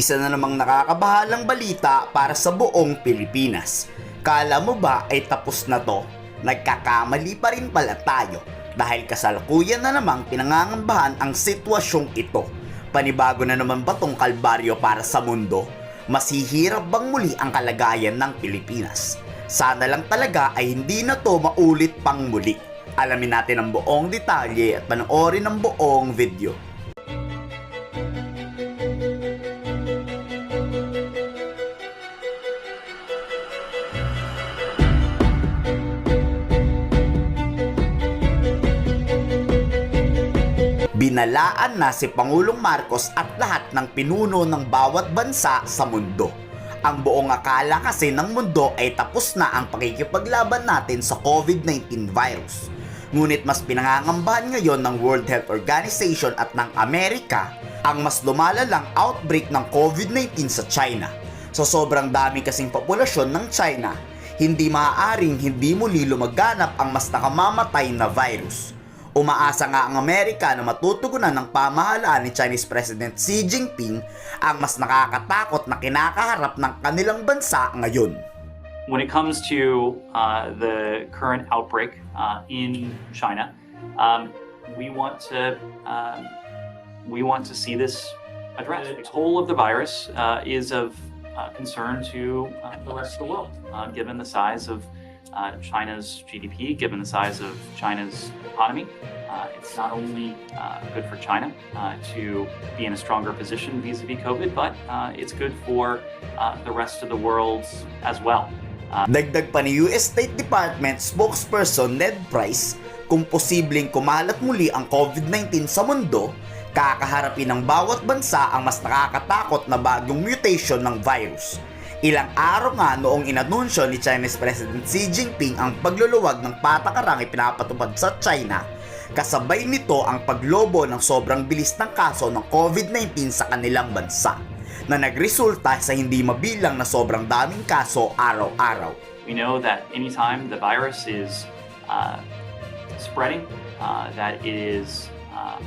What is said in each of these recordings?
Isa na namang nakakabahalang balita para sa buong Pilipinas. Kala mo ba ay tapos na to? Nagkakamali pa rin pala tayo dahil kasalukuyan na namang pinangangambahan ang sitwasyong ito. Panibago na naman ba tong kalbaryo para sa mundo? Masihirap bang muli ang kalagayan ng Pilipinas? Sana lang talaga ay hindi na to maulit pang muli. Alamin natin ang buong detalye at panoorin ang buong video. Binalaan na si Pangulong Marcos at lahat ng pinuno ng bawat bansa sa mundo. Ang buong akala kasi ng mundo ay tapos na ang pakikipaglaban natin sa COVID-19 virus. Ngunit mas pinangangambahan ngayon ng World Health Organization at ng Amerika ang mas lumalalang outbreak ng COVID-19 sa China. Sa sobrang dami kasing populasyon ng China, hindi maaaring hindi muli lumaganap ang mas nakamamatay na virus. Umaasa nga ang Amerika na matutugunan ng pamahalaan ni Chinese President Xi Jinping ang mas nakakatakot na kinakaharap ng kanilang bansa ngayon. When it comes to uh, the current outbreak uh, in China, um, we want to um, we want to see this addressed. The toll of the virus uh, is of uh, concern to uh, the rest of the world, uh, given the size of uh, China's GDP, given the size of China's economy. Uh, it's not only uh, good for China uh, to be in a stronger position vis-a-vis COVID, but uh, it's good for uh, the rest of the world as well. Dagdag pa ni US State Department spokesperson Ned Price kung posibleng kumalat muli ang COVID-19 sa mundo, kakaharapin ng bawat bansa ang mas nakakatakot na bagong mutation ng virus. Ilang araw nga noong inanunsyo ni Chinese President Xi Jinping ang pagluluwag ng patakarang ipinapatupad sa China, kasabay nito ang paglobo ng sobrang bilis ng kaso ng COVID-19 sa kanilang bansa na nagresulta sa hindi mabilang na sobrang daming kaso araw-araw. We know that anytime the virus is uh, spreading, uh, that it is uh,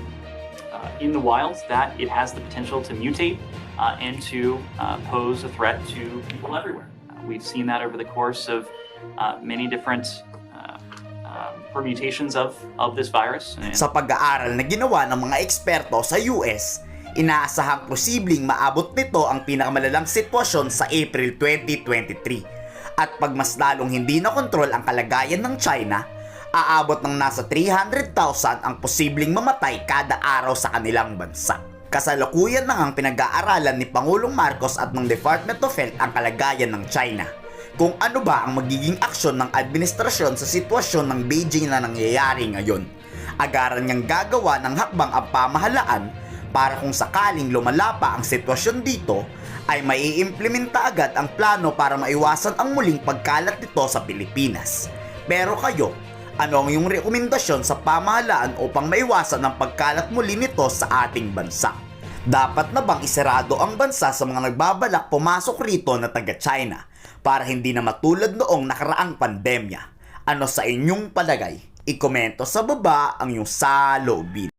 in the wild, that it has the potential to mutate uh, and to uh, pose a threat to people everywhere. Uh, we've seen that over the course of uh, many different uh, um, permutations of, of this virus. And Sa pag-aaral na ginawa ng mga eksperto sa US, inaasahang posibleng maabot nito ang pinakamalalang sitwasyon sa April 2023. At pag mas lalong hindi na kontrol ang kalagayan ng China, aabot ng nasa 300,000 ang posibleng mamatay kada araw sa kanilang bansa. Kasalukuyan na ang pinag-aaralan ni Pangulong Marcos at ng Department of Health ang kalagayan ng China. Kung ano ba ang magiging aksyon ng administrasyon sa sitwasyon ng Beijing na nangyayari ngayon. Agaran niyang gagawa ng hakbang ang pamahalaan para kung sakaling lumala pa ang sitwasyon dito, ay maiimplementa agad ang plano para maiwasan ang muling pagkalat nito sa Pilipinas. Pero kayo, ano ang iyong rekomendasyon sa pamahalaan upang maiwasan ang pagkalat muli nito sa ating bansa? Dapat na bang isarado ang bansa sa mga nagbabalak pumasok rito na taga-China para hindi na matulad noong nakaraang pandemya? Ano sa inyong palagay? Ikomento sa baba ang iyong salobin.